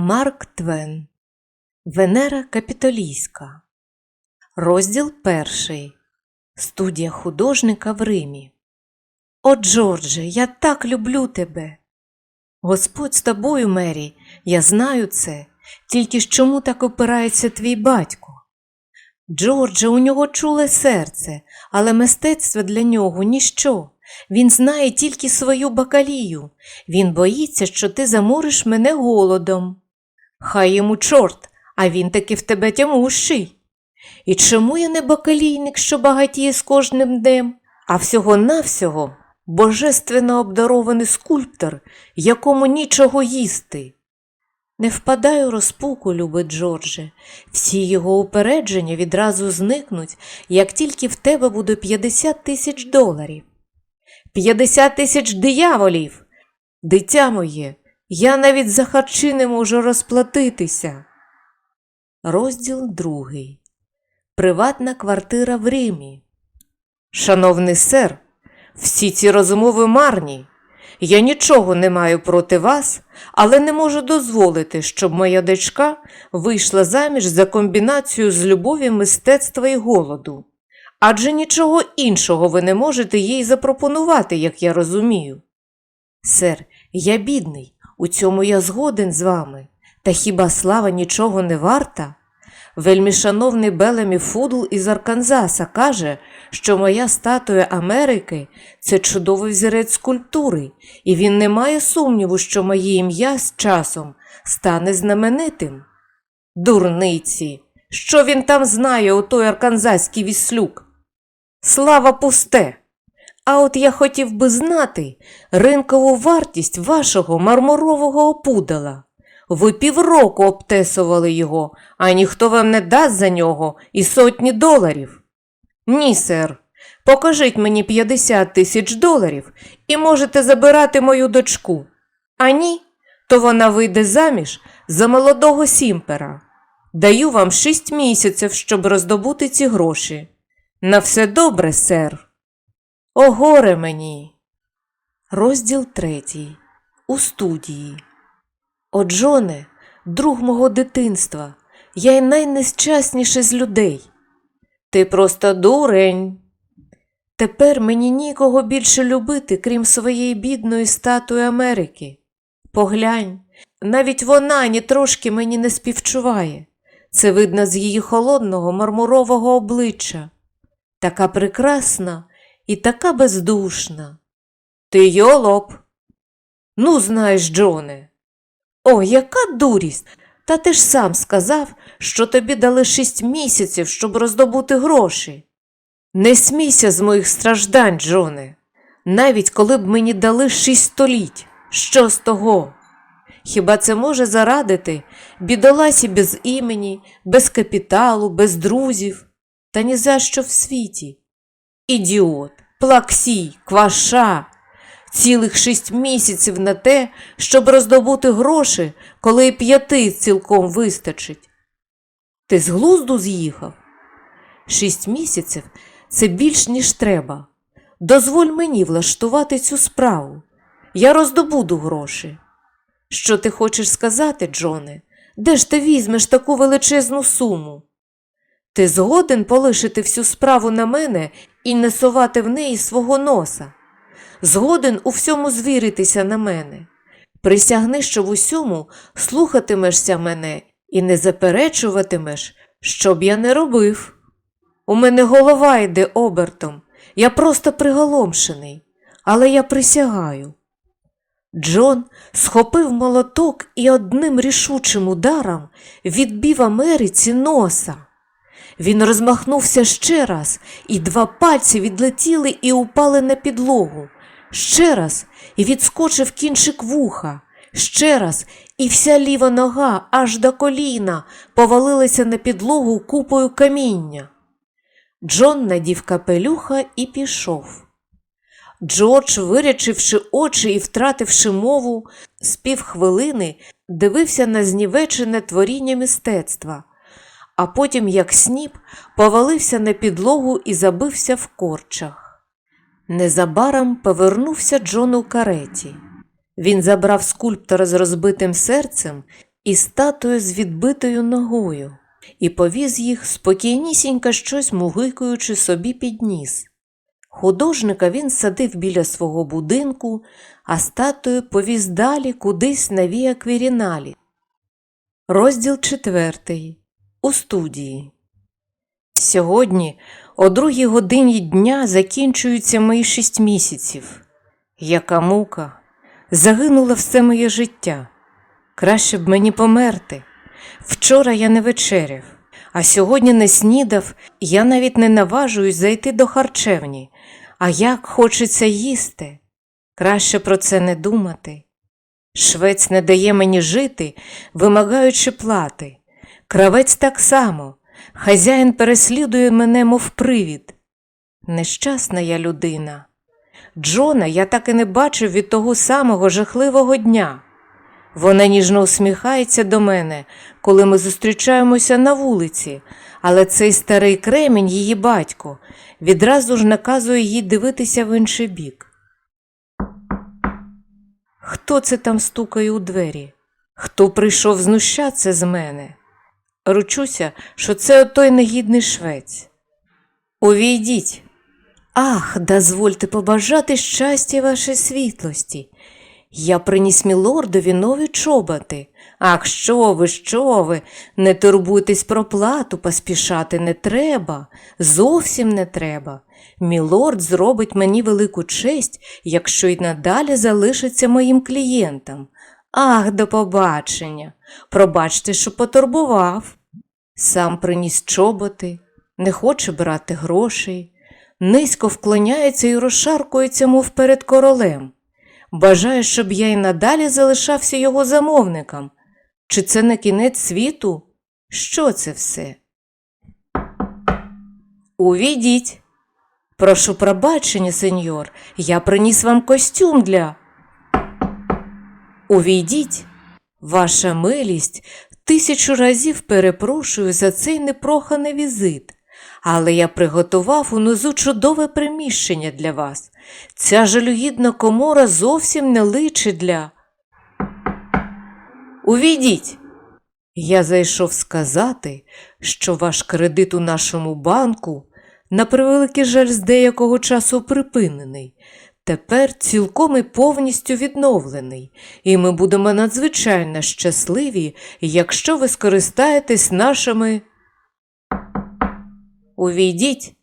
Марк Твен Венера Капітолійська Розділ перший Студія художника в Римі О, Джордже, я так люблю тебе. Господь з тобою, Мері, я знаю це, тільки ж чому так опирається твій батько? Джордже, у нього чуле серце, але мистецтво для нього ніщо. Він знає тільки свою бакалію. Він боїться, що ти замориш мене голодом. Хай йому чорт, а він таки в тебе тямущий. І чому я не бакалійник, що багатіє з кожним днем, а всього-навсього божественно обдарований скульптор, якому нічого їсти? Не впадай у розпуку, любить Джордже. Всі його упередження відразу зникнуть, як тільки в тебе буде 50 тисяч доларів. 50 тисяч дияволів! Дитя моє, я навіть за харчі не можу розплатитися. Розділ другий. Приватна квартира в Римі. Шановний сер, всі ці розмови марні. Я нічого не маю проти вас, але не можу дозволити, щоб моя дочка вийшла заміж за комбінацію з любові мистецтва і голоду. Адже нічого іншого ви не можете їй запропонувати, як я розумію. Сер, я бідний, у цьому я згоден з вами. Та хіба слава нічого не варта? Вельмішановний Белемі Фудл із Арканзаса каже, що моя статуя Америки це чудовий взірець скульптури, і він не має сумніву, що моє ім'я з часом стане знаменитим. Дурниці, що він там знає, у той арканзаський віслюк? Слава пусте! А от я хотів би знати ринкову вартість вашого мармурового опудала. Ви півроку обтесували його, а ніхто вам не дасть за нього і сотні доларів. Ні, сер, покажіть мені 50 тисяч доларів і можете забирати мою дочку. А ні, то вона вийде заміж за молодого сімпера. Даю вам шість місяців, щоб роздобути ці гроші. На все добре, сер. О, горе мені. Розділ третій. У студії. О, Джоне, друг мого дитинства, я й найнещасніший з людей. Ти просто дурень. Тепер мені нікого більше любити, крім своєї бідної статуї Америки. Поглянь, навіть вона ні трошки мені не співчуває. Це видно з її холодного мармурового обличчя. Така прекрасна і така бездушна. Ти йолоп. Ну, знаєш, Джоне. О, яка дурість! Та ти ж сам сказав, що тобі дали шість місяців, щоб роздобути гроші. Не смійся з моїх страждань, Джоне. Навіть коли б мені дали шість століть, що з того? Хіба це може зарадити бідоласі без імені, без капіталу, без друзів, та ні за що в світі? Ідіот, плаксій, кваша, цілих шість місяців на те, щоб роздобути гроші, коли і п'яти цілком вистачить. Ти з глузду з'їхав? Шість місяців це більш, ніж треба. Дозволь мені влаштувати цю справу. Я роздобуду гроші. Що ти хочеш сказати, Джоне? Де ж ти візьмеш таку величезну суму? Ти згоден полишити всю справу на мене і не сувати в неї свого носа? Згоден у всьому звіритися на мене. Присягни, що в усьому слухатимешся мене і не заперечуватимеш, що б я не робив. У мене голова йде обертом, я просто приголомшений, але я присягаю. Джон схопив молоток і одним рішучим ударом відбив Америці носа. Він розмахнувся ще раз, і два пальці відлетіли і упали на підлогу. Ще раз і відскочив кінчик вуха. Ще раз і вся ліва нога аж до коліна повалилася на підлогу купою каміння. Джон надів капелюха і пішов. Джордж, вирячивши очі і втративши мову, з півхвилини дивився на знівечене творіння мистецтва, а потім, як сніп, повалився на підлогу і забився в корчах. Незабаром повернувся Джон у кареті. Він забрав скульптора з розбитим серцем і статую з відбитою ногою, і повіз їх спокійнісінько щось мугикуючи собі під ніс. Художника він садив біля свого будинку, а статую повіз далі кудись на Віа Квіріналі. Розділ четвертий. У студії. Сьогодні, о другій годині дня, закінчуються мої шість місяців. Яка мука! Загинуло все моє життя. Краще б мені померти. Вчора я не вечеряв, а сьогодні не снідав, я навіть не наважуюсь зайти до харчевні. А як хочеться їсти. Краще про це не думати. Швець не дає мені жити, вимагаючи плати. Кравець так само. Хазяїн переслідує мене, мов привід. Нещасна я людина. Джона я так і не бачив від того самого жахливого дня. Вона ніжно усміхається до мене, коли ми зустрічаємося на вулиці, але цей старий кремінь, її батько, відразу ж наказує їй дивитися в інший бік. Хто це там стукає у двері? Хто прийшов знущатися з мене? Ручуся, що це отой негідний швець. Увійдіть. Ах, дозвольте побажати щастя вашій світлості. Я приніс мілордові нові чоботи. Ах, що ви, що ви, не турбуйтесь про плату, поспішати не треба, зовсім не треба. Мілорд зробить мені велику честь, якщо й надалі залишиться моїм клієнтом. Ах, до побачення. Пробачте, що потурбував. Сам приніс чоботи, не хоче брати грошей, низько вклоняється і розшаркується, мов перед королем. Бажає, щоб я й надалі залишався його замовником. Чи це не кінець світу? Що це все? Увійдіть. Прошу пробачення, сеньор, я приніс вам костюм для. Увійдіть. Ваша милість, тисячу разів перепрошую за цей непроханий візит, але я приготував унизу чудове приміщення для вас. Ця жалюгідна комора зовсім не личить для. Увійдіть. Я зайшов сказати, що ваш кредит у нашому банку, на превеликий жаль, з деякого часу припинений, тепер цілком і повністю відновлений, і ми будемо надзвичайно щасливі, якщо ви скористаєтесь нашими. Увійдіть,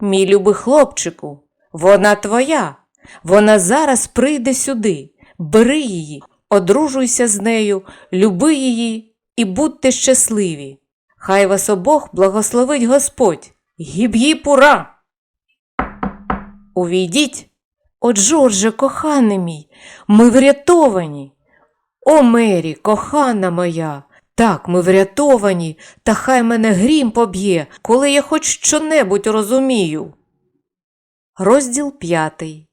мій любий хлопчику, вона твоя. Вона зараз прийде сюди. Бери її, одружуйся з нею, люби її і будьте щасливі. Хай вас обох благословить Господь. Гіб-гіб ура! Увійдіть. О, Джордже, коханий мій, ми врятовані. О, Мері, кохана моя, так, ми врятовані, та хай мене грім поб'є, коли я хоч щонебудь розумію. Розділ п'ятий.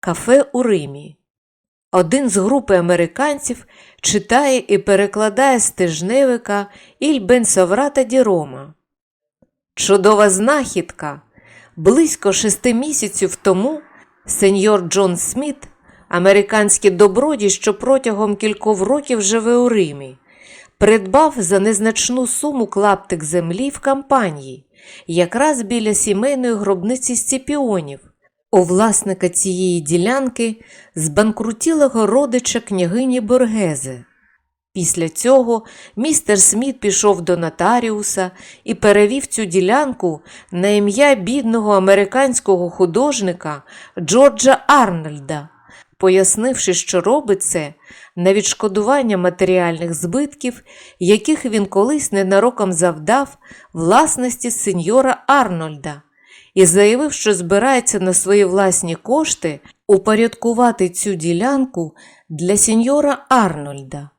Кафе у Римі. Один з групи американців читає і перекладає з тижневика Іль Бенсоврата Ді Рома. Чудова знахідка. Близько шести місяців тому сеньор Джон Сміт, американський добродій, що протягом кількох років живе у Римі, придбав за незначну суму клаптик землі в кампанії, якраз біля сімейної гробниці Сципіонів. У власника цієї ділянки збанкрутілого родича княгині Боргезе. Після цього містер Сміт пішов до нотаріуса і перевів цю ділянку на ім'я бідного американського художника Джорджа Арнольда, пояснивши, що робить це на відшкодування матеріальних збитків, яких він колись ненароком завдав власності сеньора Арнольда, і заявив, що збирається на свої власні кошти упорядкувати цю ділянку для сеньора Арнольда.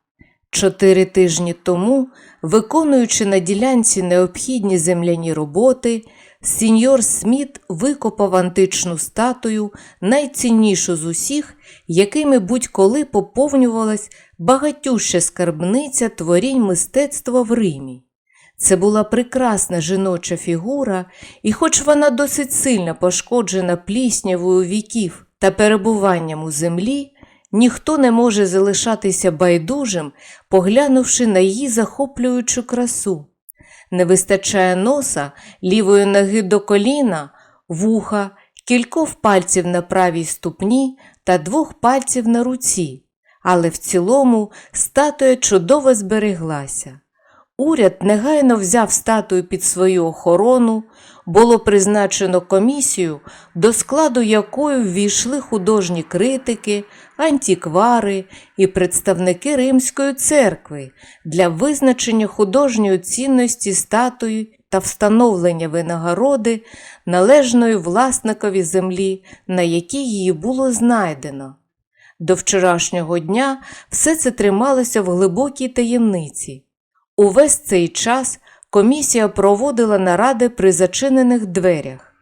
Чотири тижні тому, виконуючи на ділянці необхідні земляні роботи, сеньор Сміт викопав античну статую, найціннішу з усіх, якими будь-коли поповнювалась багатюща скарбниця творінь мистецтва в Римі. Це була прекрасна жіноча фігура, і, хоч вона досить сильно пошкоджена пліснявою віків та перебуванням у землі, ніхто не може залишатися байдужим, поглянувши на її захоплюючу красу. Не вистачає носа, лівої ноги до коліна, вуха, кількох пальців на правій ступні та двох пальців на руці, але в цілому статуя чудово збереглася. Уряд негайно взяв статую під свою охорону, було призначено комісію, до складу якої ввійшли художні критики, антиквари і представники Римської церкви для визначення художньої цінності статуї та встановлення винагороди належної власникові землі, на якій її було знайдено. До вчорашнього дня все це трималося в глибокій таємниці. Увесь цей час комісія проводила наради при зачинених дверях.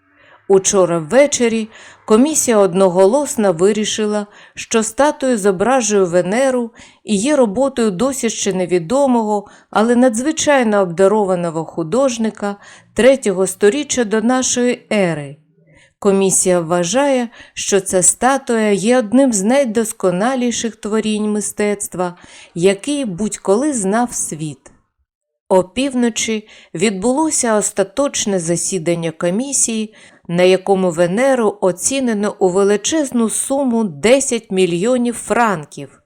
Учора ввечері комісія одноголосно вирішила, що статую зображує Венеру і є роботою досі ще невідомого, але надзвичайно обдарованого художника третього сторіччя до нашої ери. Комісія вважає, що ця статуя є одним з найдосконаліших творінь мистецтва, який будь-коли знав світ. Опівночі відбулося остаточне засідання комісії, на якому Венеру оцінено у величезну суму 10 мільйонів франків.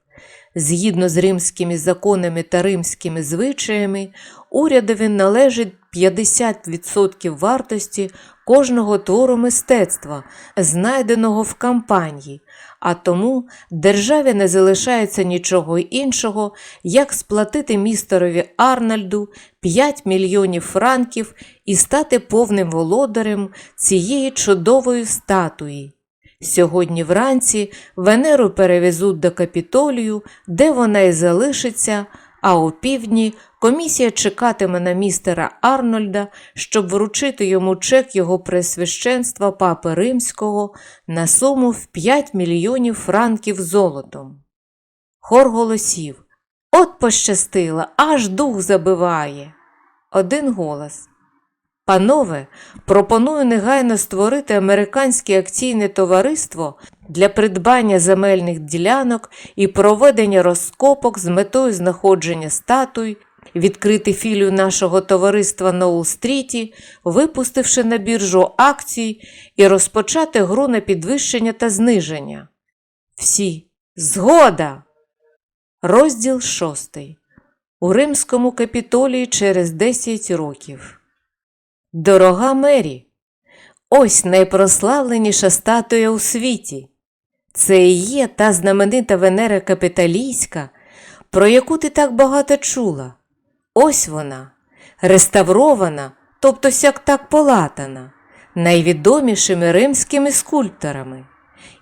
Згідно з римськими законами та римськими звичаями, урядові належить 50% вартості кожного твору мистецтва, знайденого в кампанії, а тому державі не залишається нічого іншого, як сплатити містерові Арнольду 5 мільйонів франків і стати повним володарем цієї чудової статуї. Сьогодні вранці Венеру перевезуть до Капітолію, де вона і залишиться, а у півдні комісія чекатиме на містера Арнольда, щоб вручити йому чек його пресвященства Папи Римського на суму в 5 мільйонів франків золотом. Хор голосів. От пощастило, аж дух забиває. Один голос. Панове, пропоную негайно створити американське акційне товариство для придбання земельних ділянок і проведення розкопок з метою знаходження статуй, відкрити філію нашого товариства на Уолл-стріті, випустивши на біржу акцій і розпочати гру на підвищення та зниження. Всі. Згода! Розділ шостий. У Римському капітолії через 10 років. Дорога Мері, ось найпрославленіша статуя у світі. Це і є та знаменита Венера Капіталійська, про яку ти так багато чула. Ось вона, реставрована, тобто сяк так полатана, найвідомішими римськими скульпторами.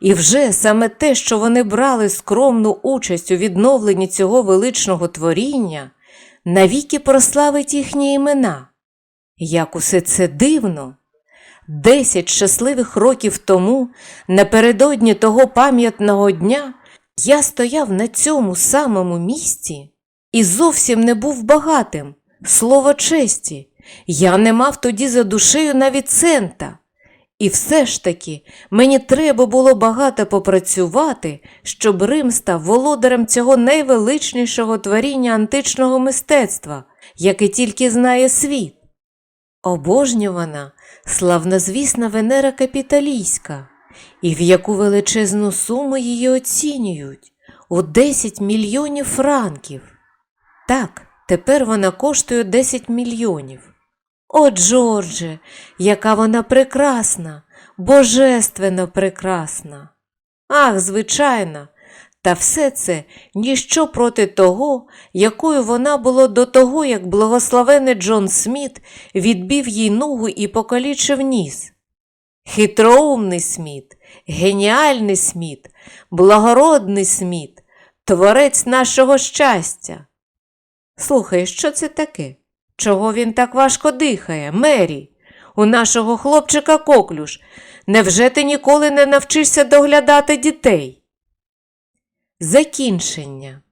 І вже саме те, що вони брали скромну участь у відновленні цього величного творіння, навіки прославить їхні імена. Як усе це дивно! Десять щасливих років тому, напередодні того пам'ятного дня, я стояв на цьому самому місці і зовсім не був багатим, слово честі, я не мав тоді за душею навіть цента. І все ж таки мені треба було багато попрацювати, щоб Рим став володарем цього найвеличнішого творіння античного мистецтва, яке тільки знає світ. Обожнювана, славнозвісна Венера Капіталійська, і в яку величезну суму її оцінюють у 10 мільйонів франків. Так, тепер вона коштує 10 мільйонів. О, Джордже, яка вона прекрасна, божественно прекрасна. Ах, звичайно, та все це ніщо проти того, якою вона була до того, як благословений Джон Сміт відбив їй ногу і покалічив ніс. Хитроумний Сміт, геніальний Сміт, благородний Сміт, творець нашого щастя. Слухай, що це таке? Чого він так важко дихає, Мері? У нашого хлопчика коклюш. Невже ти ніколи не навчишся доглядати дітей? Закінчення.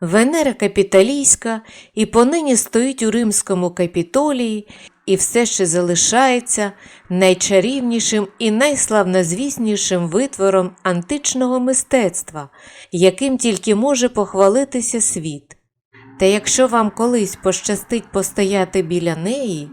Венера Капіталійська і понині стоїть у Римському капітолії і все ще залишається найчарівнішим і найславнозвіснішим витвором античного мистецтва, яким тільки може похвалитися світ. Та якщо вам колись пощастить постояти біля неї,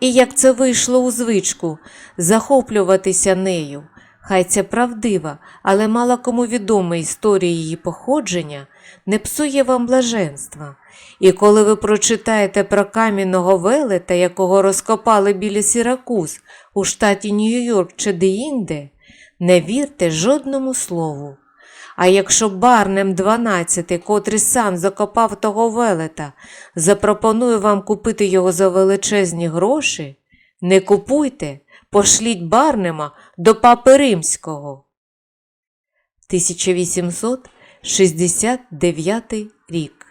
і як це вийшло у звичку, захоплюватися нею, хай це правдива, але мало кому відома історія її походження, не псує вам блаженства. І коли ви прочитаєте про камінного велета, якого розкопали біля Сіракуз у штаті Нью-Йорк чи деінде, не вірте жодному слову. А якщо Барнем 12, котрий сам закопав того велета, запропонує вам купити його за величезні гроші, не купуйте, пошліть Барнема до Папи Римського. 1869 рік